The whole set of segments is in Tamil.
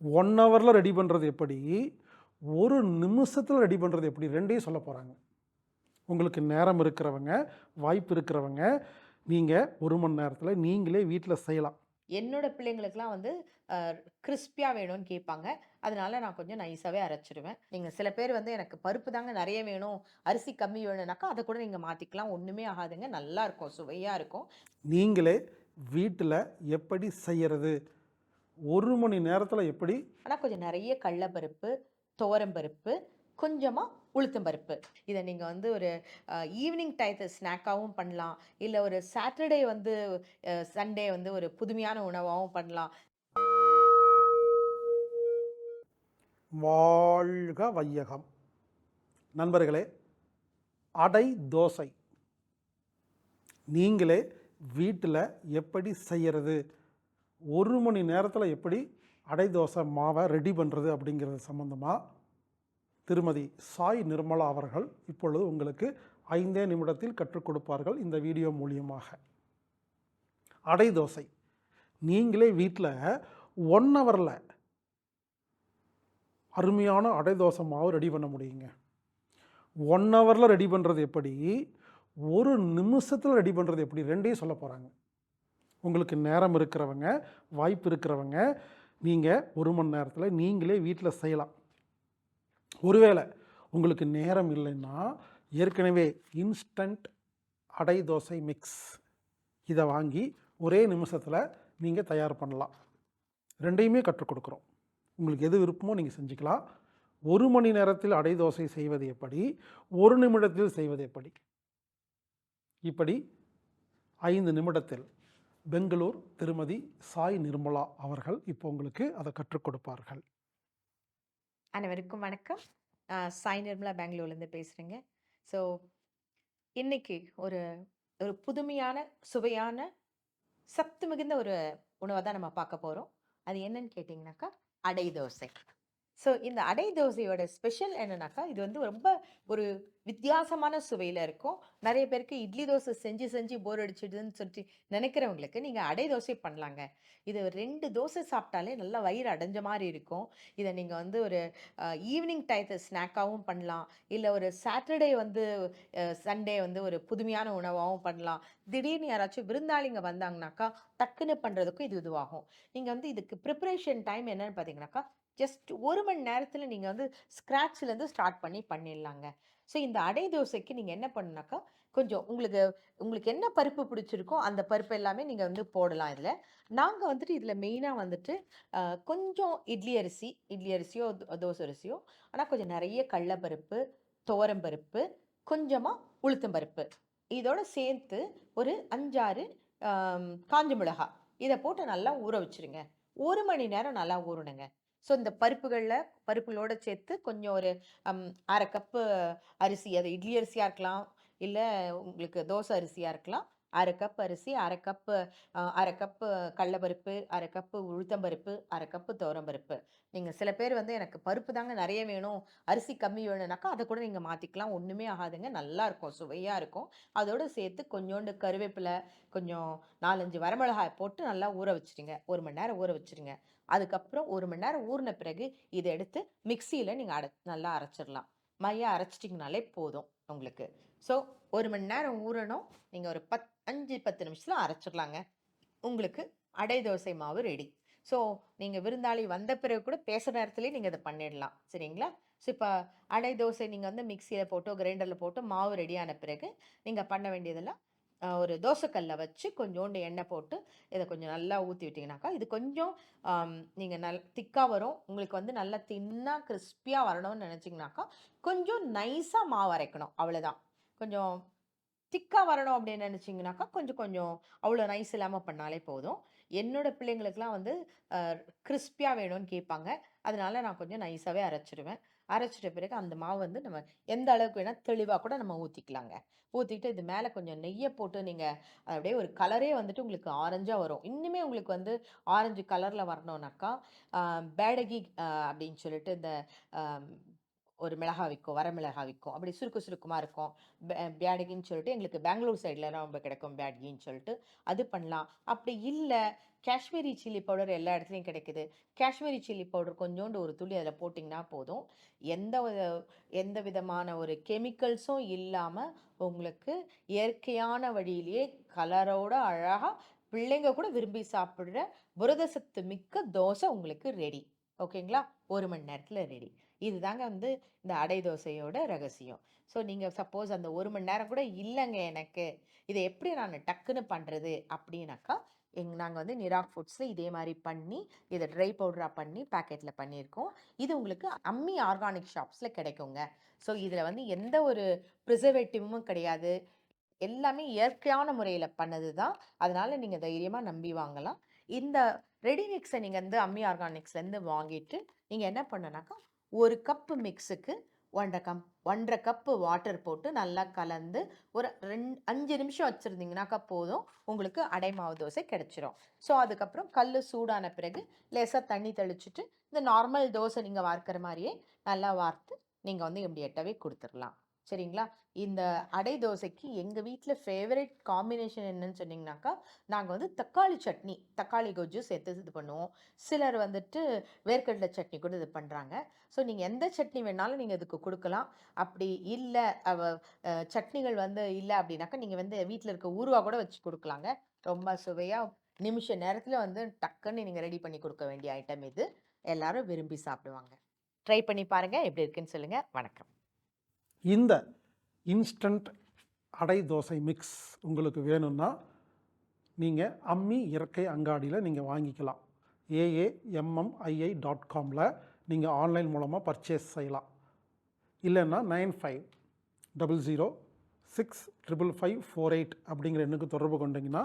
ஒன் ஹவரில் ரெடி பண்ணுறது எப்படி? ஒரு நிமிஷத்தில் ரெடி பண்ணுறது எப்படி? ரெண்டையும் சொல்ல போகிறாங்க உங்களுக்கு நேரம் இருக்கிறவங்க வாய்ப்பு இருக்கிறவங்க நீங்கள் ஒரு மணி நேரத்தில் நீங்களே வீட்டில் செய்யலாம். என்னோட பிள்ளைங்களுக்குலாம் வந்து கிறிஸ்பியாக வேணும்னு கேட்பாங்க. அதனால நான் கொஞ்சம் நைஸாகவே அரைச்சிடுவேன் நீங்கள் சில பேர் வந்து எனக்கு பருப்பு தாங்க நிறைய வேணும் அரிசி கம்மி வேணும்னாக்கா அதை கூட நீங்கள் மாற்றிக்கலாம் ஒன்றுமே ஆகாதுங்க. நல்லா இருக்கும். சுவையாக இருக்கும். நீங்களே வீட்டில் எப்படி செய்யறது? ஒரு மணி நேரத்தில் எப்படி? ஆனால் கொஞ்சம் நிறைய கடலப்பருப்பு துவரம்பருப்பு கொஞ்சமாக உளுத்தம்பருப்பு இதை நீங்கள் வந்து ஒரு ஈவினிங் டயத்து ஸ்நாக்காகவும் பண்ணலாம். இல்லை ஒரு சாட்டர்டே வந்து சண்டே வந்து ஒரு புதுமையான உணவாகவும் பண்ணலாம். வாழ்க வையகம். நண்பர்களே அடை தோசை. நீங்களே வீட்டில் எப்படி செய்யறது? ஒரு மணி நேரத்தில் எப்படி அடை தோசை மாவை ரெடி பண்ணுறது அப்படிங்கிறது சம்மந்தமாக திருமதி சாய் நிர்மலா அவர்கள் இப்பொழுது உங்களுக்கு ஐந்தே நிமிடத்தில் கற்றுக் கொடுப்பார்கள் இந்த வீடியோ மூலியமாக. அடை தோசை. நீங்களே வீட்டில் ஒன் ஹவரில் அருமையான அடை தோசை மாவு ரெடி பண்ண முடியுங்க. ஒன் ஹவரில் ரெடி பண்ணுறது எப்படி? ஒரு நிமிஷத்தில் ரெடி பண்ணுறது எப்படி? ரெண்டையும் சொல்ல போகிறாங்க உங்களுக்கு நேரம் இருக்கிறவங்க வாய்ப்பு இருக்கிறவங்க நீங்கள் ஒரு மணி நேரத்தில் நீங்களே வீட்டில் செய்யலாம். ஒருவேளை உங்களுக்கு நேரம் இல்லைன்னா ஏற்கனவே இன்ஸ்டன்ட் அடை தோசை மிக்ஸ் இதை வாங்கி ஒரே நிமிஷத்தில் நீங்கள் தயார் பண்ணலாம். ரெண்டையுமே கற்றுக் கொடுக்குறோம். உங்களுக்கு எது விருப்பமோ நீங்கள் செஞ்சுக்கலாம். ஒரு மணி நேரத்தில் அடை தோசை செய்வது எப்படி? ஒரு நிமிடத்தில் செய்வது எப்படி? இப்படி ஐந்து நிமிடத்தில் பெங்களூர் திருமதி சாய் நிர்மலா அவர்கள் இப்போ உங்களுக்கு அதை கற்றுக் கொடுப்பார்கள். அனைவருக்கும் வணக்கம். சாய் நிர்மலா பெங்களூர்லேருந்து பேசுகிறேங்க ஸோ இன்னைக்கு ஒரு ஒரு புதுமையான சுவையான சத்து மிகுந்த ஒரு உணவை தான் நம்ம பார்க்க போகிறோம் அது என்னன்னு கேட்டிங்கனாக்கா அடை தோசை. ஸோ இந்த அடை தோசையோட ஸ்பெஷல் என்னன்னாக்கா இது வந்து ரொம்ப ஒரு வித்தியாசமான சுவையில் இருக்கும். நிறைய பேருக்கு இட்லி தோசை செஞ்சு செஞ்சு போர் அடிச்சிடுதுன்னு சொல்லி நினைக்கிறவங்களுக்கு நீங்கள் அடை தோசை பண்ணலாங்க. இது ரெண்டு தோசை சாப்பிட்டாலே நல்லா வயிறு அடைஞ்ச மாதிரி இருக்கும். இதை நீங்கள் வந்து ஒரு ஈவினிங் டயத்தை ஸ்நாக்காகவும் பண்ணலாம். இல்லை ஒரு சாட்டர்டே வந்து சண்டே வந்து ஒரு புதுமையான உணவாகவும் பண்ணலாம். திடீர்னு யாராச்சும் விருந்தாளிங்க வந்தாங்கனாக்கா டக்குன்னு பண்ணுறதுக்கும் இது இதுவாகும். நீங்கள் வந்து இதுக்கு ப்ரிப்பரேஷன் டைம் என்னன்னு பார்த்தீங்கன்னாக்கா ஜஸ்ட் ஒரு மணி நேரத்தில் நீங்கள் வந்து ஸ்க்ராட்ச்லேருந்து ஸ்டார்ட் பண்ணி பண்ணிடலாங்க. ஸோ இந்த அடை தோசைக்கு நீங்கள் என்ன பண்ணுனாக்கா கொஞ்சம் உங்களுக்கு உங்களுக்கு என்ன பருப்பு பிடிச்சிருக்கோ அந்த பருப்பு எல்லாமே நீங்கள் வந்து போடலாம் இதில். நாங்கள் வந்துட்டு இதில் மெயினாக வந்துட்டு கொஞ்சம் இட்லி அரிசி இட்லி அரிசியோ தோசை அரிசியோ ஆனால் கொஞ்சம் நிறைய கடலப்பருப்பு துவரம்பருப்பு கொஞ்சமாக உளுத்தம்பருப்பு இதோட சேர்த்து ஒரு அஞ்சாறு காஞ்ச மிளகாய். இதை போட்டு நல்லா ஊற வச்சிருங்க. ஒரு மணி நேரம் நல்லா ஊறணுங்க. ஸோ இந்த பருப்புகளில் பருப்புகளோடு சேர்த்து கொஞ்சம் ஒரு அரை கப்பு அரிசி அது இட்லி அரிசியாக இருக்கலாம் இல்லை உங்களுக்கு தோசை அரிசியாக இருக்கலாம். அரை கப் அரிசி அரை கப்பு அரை கப்பு கடலப்பருப்பு அரை கப்பு உளுத்தம்பருப்பு அரை கப்பு துவரம்பருப்பு நீங்கள் சில பேர் வந்து எனக்கு பருப்பு தாங்க நிறைய வேணும் அரிசி கம்மி வேணும்னாக்கா அதை கூட நீங்கள் மாற்றிக்கலாம் ஒன்றுமே ஆகாதுங்க. நல்லா இருக்கும் சுவையாக இருக்கும். அதோடு சேர்த்து கொஞ்சோண்டு கருவேப்பிலை கொஞ்சம் நாலஞ்சு வரமிளகாய் போட்டு நல்லா ஊற வச்சுருங்க. ஒரு மணி நேரம் ஊற வச்சுருங்க. அதுக்கப்புறம் ஒரு மணி நேரம் ஊறின பிறகு இதை எடுத்து மிக்சியில் நீங்கள் அரை நல்லா அரைச்சிடலாம். மையாக அரைச்சிட்டிங்கனாலே போதும் உங்களுக்கு. ஸோ ஒரு மணி நேரம் ஊறணும். நீங்கள் ஒரு பத் அஞ்சு பத்து நிமிஷத்தில் அரைச்சிடலாங்க. உங்களுக்கு அடை தோசை மாவு ரெடி ஸோ நீங்கள் விருந்தாளி வந்த பிறகு கூட பேசுகிற நேரத்துலேயே நீங்கள் இதை பண்ணிடலாம். சரிங்களா? ஸோ இப்போ அடை தோசை நீங்கள் வந்து மிக்சியில் போட்டோ கிரைண்டரில் போட்டு மாவு ரெடியான பிறகு நீங்கள் பண்ண வேண்டியதெல்லாம் ஒரு தோசைக்கல்ல வச்சு கொஞ்சோண்டு எண்ணெய் போட்டு இதை கொஞ்சம் நல்லா ஊற்றி விட்டிங்கனாக்கா இது கொஞ்சம் நீங்கள் நல் திக்காக வரும். உங்களுக்கு வந்து நல்லா தின்னாக கிறிஸ்பியாக வரணும்னு நினச்சிங்கனாக்கா கொஞ்சம் நைஸாக மாவு அரைக்கணும். அவ்வளோதான் கொஞ்சம் திக்காக வரணும் அப்படின்னு நினச்சிங்கனாக்கா கொஞ்சம் கொஞ்சம் அவ்வளோ நைஸ் இல்லாமல் பண்ணாலே போதும். என்னோட பிள்ளைங்களுக்குலாம் வந்து கிறிஸ்பியாக வேணும்னு கேட்பாங்க. அதனால நான் கொஞ்சம் நைஸாகவே அரைச்சிடுவேன் அரைச்சிட்ட பிறகு அந்த மாவு வந்து நம்ம எந்த அளவுக்கு வேணால் தெளிவாக கூட நம்ம ஊற்றிக்கலாங்க ஊற்றிட்டு இது மேலே கொஞ்சம் நெய்யை போட்டு நீங்கள் அப்படியே ஒரு கலரே வந்துட்டு உங்களுக்கு ஆரஞ்சாக வரும். இன்னுமே உங்களுக்கு வந்து ஆரஞ்சு கலரில் வரணும்னாக்கா பேடகி அப்படின்னு சொல்லிட்டு இந்த ஒரு மிளகா விற்கும் வர மிளகா விற்கும். அப்படி சுருக்கு சுருக்குமாக இருக்கும். பே- சொல்லிட்டு எங்களுக்கு பெங்களூர் சைடில் ரொம்ப கிடைக்கும் பேடகின்னு சொல்லிட்டு. அது பண்ணலாம். அப்படி இல்லை காஷ்மீரி சில்லி பவுடர் எல்லா இடத்துலையும் கிடைக்குது. காஷ்மீரி சில்லி பவுடர் கொஞ்சோண்டு ஒரு துளி அதில் போட்டிங்கன்னா போதும். எந்த எந்த விதமான ஒரு கெமிக்கல்ஸும் இல்லாமல் உங்களுக்கு இயற்கையான வழியிலேயே கலரோட அழகாக பிள்ளைங்க கூட விரும்பி சாப்பிட்ற புரதசத்து மிக்க தோசை உங்களுக்கு ரெடி ஓகேங்களா ஒரு மணி நேரத்தில் ரெடி இதுதாங்க வந்து இந்த அடை தோசையோட ரகசியம். ஸோ நீங்கள் சப்போஸ் அந்த ஒரு மணி நேரம் கூட இல்லைங்க எனக்கு. இதை எப்படி நான் டக்குன்னு பண்ணுறது அப்படின்னாக்கா எங் நாங்கள் வந்து நிராக் ஃபுட்ஸில் இதே மாதிரி பண்ணி இதை ட்ரை பவுடராக பண்ணி பேக்கெட்டில் பண்ணியிருக்கோம். இது உங்களுக்கு அம்மி ஆர்கானிக் ஷாப்ஸில் கிடைக்குங்க. ஸோ இதில் வந்து எந்த ஒரு ப்ரிசர்வேட்டிவும் கிடையாது. எல்லாமே இயற்கையான முறையில் பண்ணது தான். அதனால் நீங்கள் தைரியமாக நம்பி வாங்கலாம். இந்த ரெடிமிக்ஸை நீங்கள் வந்து அம்மி ஆர்கானிக்ஸ்லேருந்து வாங்கிட்டு நீங்கள் என்ன பண்ணனாக்கா ஒரு கப்பு மிக்ஸுக்கு ஒன்றரை கம் ஒன்றரை கப்பு வாட்டர் போட்டு நல்லா கலந்து ஒரு ரெண்டு அஞ்சு நிமிஷம் வச்சுருந்தீங்கனாக்கா போதும். உங்களுக்கு அடை மாவு தோசை கிடச்சிரும். ஸோ அதுக்கப்புறம் கல் சூடான பிறகு லேசாக தண்ணி தெளிச்சிட்டு இந்த நார்மல் தோசை நீங்கள் வார்க்கிற மாதிரியே நல்லா வார்த்து நீங்கள் வந்து இம்மிடியட்டாகவே கொடுத்துடலாம். சரிங்களா? இந்த அடை தோசைக்கு எங்கள் வீட்டில் ஃபேவரட் காம்பினேஷன் என்னன்னு சொன்னீங்கன்னாக்கா நாங்கள் வந்து தக்காளி சட்னி தக்காளி கொஜ்ஜு சேர்த்து இது பண்ணுவோம். சிலர் வந்துட்டு வேர்க்கடலை சட்னி கூட இது பண்ணுறாங்க ஸோ நீங்கள் எந்த சட்னி வேணாலும் நீங்கள் இதுக்கு கொடுக்கலாம். அப்படி இல்லை சட்னிகள் வந்து இல்லை அப்படின்னாக்கா நீங்கள் வந்து வீட்டில் இருக்க ஊருவா கூட வச்சு கொடுக்கலாங்க. ரொம்ப சுவையாக நிமிஷ நேரத்தில் வந்து டக்குன்னு நீங்கள் ரெடி பண்ணி கொடுக்க வேண்டிய ஐட்டம் இது. எல்லாரும் விரும்பி சாப்பிடுவாங்க. ட்ரை பண்ணி பாருங்கள் எப்படி இருக்குன்னு சொல்லுங்கள் வணக்கம். இந்த இன்ஸ்டன்ட் அடை தோசை மிக்ஸ் உங்களுக்கு வேணும்னா நீங்கள் அம்மி இறக்கை அங்காடியில் நீங்கள் வாங்கிக்கலாம். ஏஏஎம்எம்ஐஐ டாட் காமில் நீங்கள் ஆன்லைன் மூலமாக பர்ச்சேஸ் செய்யலாம். இல்லைன்னா nine five double zero six triple five four eight அப்படிங்கிற எண்ணுக்கு தொடர்பு கொண்டீங்கன்னா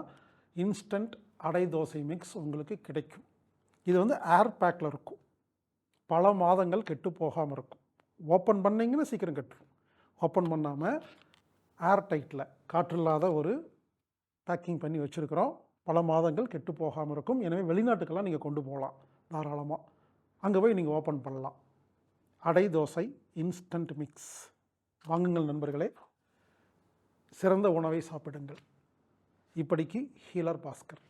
இன்ஸ்டன்ட் அடை தோசை மிக்ஸ் உங்களுக்கு கிடைக்கும். இது வந்து ஏர் பேக்கில் இருக்கும். பல மாதங்கள் கெட்டு போகாமல் இருக்கும். ஓப்பன் பண்ணிங்கன்னா சீக்கிரம் கெட்டுரும். ஓப்பன் பண்ணாமல் ஏர் டைட்டில் காற்றில்லாத ஒரு பேக்கிங் பண்ணி வச்சுருக்கிறோம். பல மாதங்கள் கெட்டு போகாமல் இருக்கும். எனவே வெளிநாட்டுக்கெல்லாம் நீங்கள் கொண்டு போகலாம் தாராளமாக அங்கே போய் நீங்கள் ஓப்பன் பண்ணலாம். அடை தோசை இன்ஸ்டன்ட் மிக்ஸ் வாங்குங்கள் நண்பர்களே. சிறந்த உணவை சாப்பிடுங்கள். இப்படிக்கு ஹீலர் பாஸ்கர்.